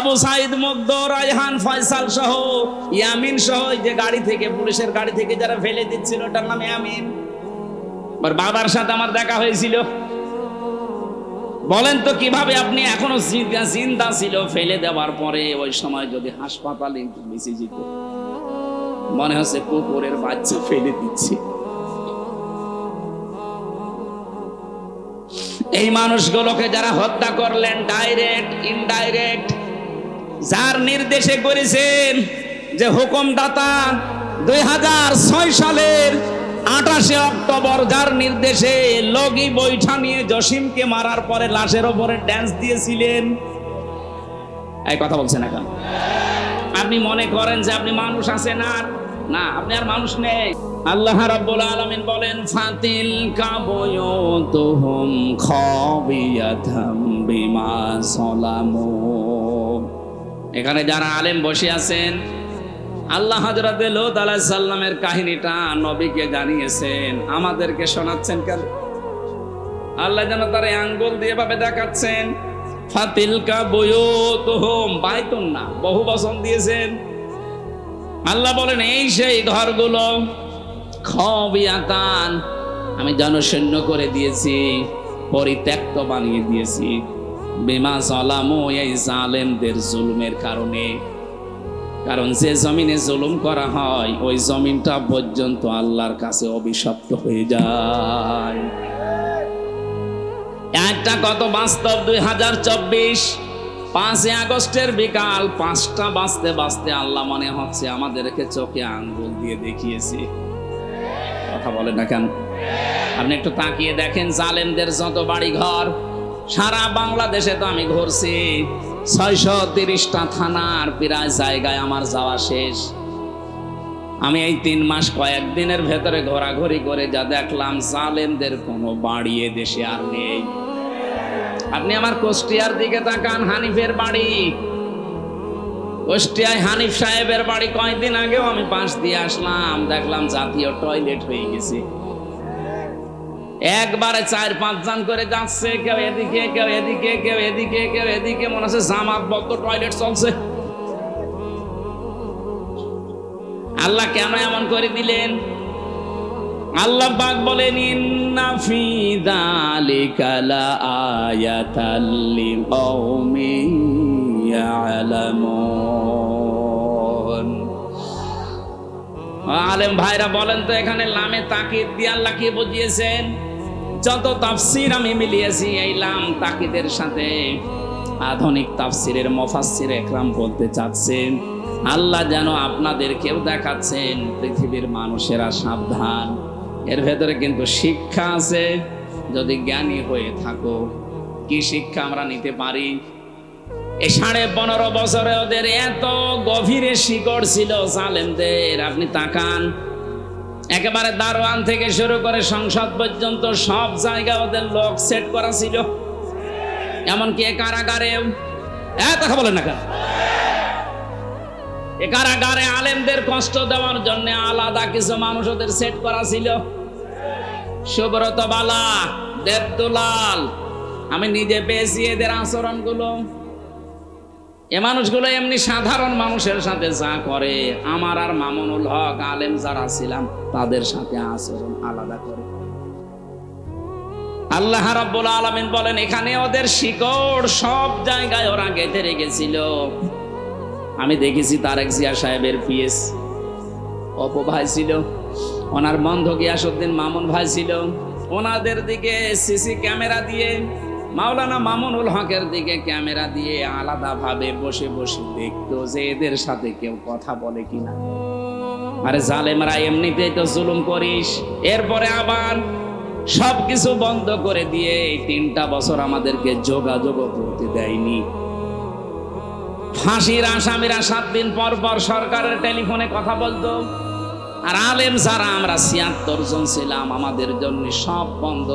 আবু সাইদ মুগ্ধ রায়হান, ফয়সাল সহ ইয়ামিন সহ যে গাড়ি থেকে, পুলিশের গাড়ি থেকে যারা ফেলে দিচ্ছিল ওটার নাম ইয়ামিন। ওর বাবার সাথে আমার দেখা হয়েছিল। বলেন তো, কীভাবে আপনি এখনও জিন্দা ছিল ফেলে দেওয়ার পরে? ওই সময় যদি হাসপাতালে বেঁচে যেত। মনে হচ্ছে কুকুরের বাচ্চা ফেলে দিচ্ছে। এই মানুষগুলোকে যারা হত্যা করলেন ডাইরেক্ট ইনডাইরেক্ট যার নির্দেশে করেছেন যে হুকুমদাতা দুই হাজার ছয় সালের আঠাশে অক্টোবর, যার নির্দেশে লগি বৈঠা নিয়ে জসিমকে মারার পরে লাশের ওপরে ড্যান্স দিয়েছিলেন। এই কথা বলছেন এখন। আপনি মনে করেন যে আপনি মানুষ আছেন আর? না, আপনি আর মানুষ নেই। আল্লাহ রাব্বুল আলামিন বলেন, ফাতিল কাবয়তুহুম খাবিয়াতাম বিমা সালামু এখানে যারা আলেম বসে আছেন, আল্লাহ হযরত লূত আলাইহিস সালামের কাহিনীটা নবীকে জানিয়েছেন। আমাদেরকে শোনাচ্ছেন কেন? আল্লাহ যেন তার আঙ্গুল দিয়ে ভাবে দেখাচ্ছেন, ফাতিলকা বয়তুহুম, বাইতুন না, বহু বচন দিয়েছেন। আল্লাহ বলেন, এই সেই ঘরগুলো খবিয়াতান, আমি জনশূন্য করে দিয়েছি, পরিত্যক্ত বানিয়ে দিয়েছি। বিমা সালামু এই জালেমদের জুলুমের কারণে। কারণ যে জমিনে জুলুম করা হয়, ওই জমিনটা পর্যন্ত আল্লাহর কাছে অভিশপ্ত হয়ে যায়। একটা কত বাস্তব? দুই হাজার চব্বিশ। পাঁচই আগস্টের বিকাল, পাঁচটা বাঁচতে বাঁচতে আল্লাহ মনে হচ্ছে আমাদেরকে চোখে আঙ্গুল দিয়ে দেখিয়েছে। কথা বলেন না কেন? আপনি একটু তাকিয়ে দেখেন জালেমদের যত বাড়ি ঘর সারা বাংলাদেশে তো আমি ঘুরছি। ছয়শো তিরিশটা থানার প্রায় জায়গায় আমার যাওয়া শেষ। আমি এই তিন মাস কয়েকদিনের ভেতরে ঘোরাঘুরি করে যা দেখলাম, জালেমদের কোনো বাড়ি দেশে আর নেই। আপনি আমার কুষ্টিয়ার দিকে তাকান, হানিফের বাড়ি। কুষ্টিয়ায় হানিফ সাহেবের বাড়ি কয়েকদিন আগেও আমি পাশ দিয়ে আসলাম, দেখলাম জাতীয় টয়লেট হয়ে গেছে। একবারে চার পাঁচ জন করে যাচ্ছে, কেউ এদিকে কেউ এদিকে কেউ এদিকে কেউ এদিকে, মনে হচ্ছে জামাত বদ্ধ টয়লেট চলছে। আল্লাহ কেন এমন করে দিলেন? আল্লাহ পাক বলেন, ইন্না ফি যালিকা লাআয়াতাল লিকাউমিন ইয়ালামুন। আলেম ভাইরা বলেন তো, এখানে লামে তাকিদ দিয়ে আল্লাহ কি বুঝিয়েছেন? যত তাফসির আমি মিলিয়েছি, এই লাম তাকিদের সাথে আধুনিক তাফসিরের মফাসসির একরাম বলতে চাচ্ছেন আল্লাহ যেন আপনাদেরকেও দেখাচ্ছেন পৃথিবীর মানুষেরা সাবধান। এর ভেতরে কিন্তু শিক্ষা আছে, যদি জ্ঞানী হয়ে থাকো, কি শিক্ষা আমরা নিতে পারি? এই সাড়ে পনেরো বছরে ওদের এত গভীরে শিকড় ছিল জালেমদের, আপনি তাকান একেবারে দারোয়ান থেকে শুরু করে সংসদ পর্যন্ত সব জায়গা ওদের লোক সেট করা ছিল। এমনকি এ কারাগারেও হ্যাঁ কথা বলেন না কেন? এ কারাগারে আলেমদের কষ্ট দেওয়ার জন্য আলাদা কিছু মানুষ ওদের সেট করা ছিল। সুব্রত বালা, দেবদুলাল, আমি নিজে পেয়েছি এদের আচরণগুলো। এ মানুষগুলো এমনি সাধারণ মানুষের সাথে যা করে, আমার আর মামুনুল হক আলেম যারা ছিলাম, তাদের সাথে আচরণ আলাদা করে। আল্লাহ রাব্বুল আলামিন বলেন, এখানে ওদের শিকড় সব জায়গায় ওরা গেঁথে রেখেছিল। আমি দেখেছি তারেক জিয়া সাহেবের পিএস। অপ ভাই ছিল, ওনার বন্ধ গিয়াসুদ্দিন মামুন ভাই ছিল। ওনাদের দিকে সিসি ক্যামেরা দিয়ে মাওলানা মামুনুল হকের দিকে ক্যামেরা দিয়ে আলাদাভাবে বসে বসে দেখতো যে এদের সাথে কেউ কথা বলে কিনা। আরে জালেমরা, এমনিতেই তো জুলুম করিস। এরপরে আবার সবকিছু বন্ধ করে দিয়ে এই তিনটা বছর আমাদেরকে যোগাযোগ করতে দেয়নি। ফাঁসির আসামিরা সাত দিন পর পর সরকারের টেলিফোনে কথা বলতো। আর আলেম যারা, আমরা ছিয়াত্তর জন ছিলাম, আমাদের জন্য সব বন্ধ।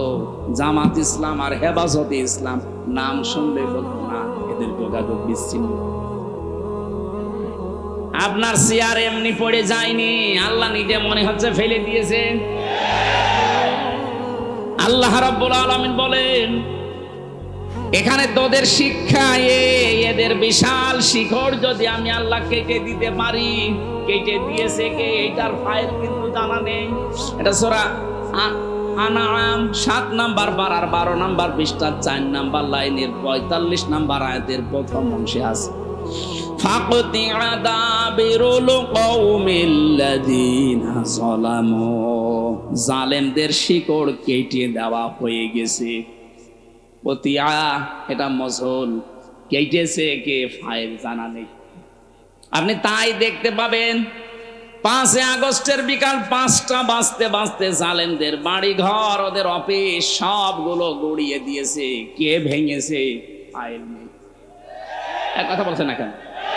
জামাত ইসলাম আর হেফাজতে ইসলাম, নাম শুনলে বলতো না, এদের যোগাযোগ বিচ্ছিন্ন। আপনার চেয়ার এমনি পড়ে যায়নি, আল্লাহ নিজে মনে হচ্ছে ফেলে দিয়েছে আল্লাহ রাব্বুল আলামিন বলেন এখানে তোদের শিক্ষা এদের বিশাল শিখর যদি আমি আল্লাহ কেটে দিতে পারি। কেটে দিয়েছে কে? এইটার ফাইল কিন্তু জানা নেই। এটা সোরা আনাম সাত নাম্বার বারো নাম্বার চার নাম্বার লাইনের পঁয়তাল্লিশ নাম্বার আয়াতের প্রথম অংশে আছে। জালেমদের শিকড় কেটে দেওয়া হয়ে গেছে। এটা মজল কেটেছে কে ফাইল জানা নেই আপনি তাই দেখতে পাবেন, পাঁচে আগস্টের বিকাল পাঁচটা বাঁচতে বাঁচতে জালেনদের বাড়ি ঘর ওদের অফিস, সবগুলো গড়িয়ে দিয়েছে, কে ভেঙেছে, ফাইল নেই। এক কথা বলছেন না কেন?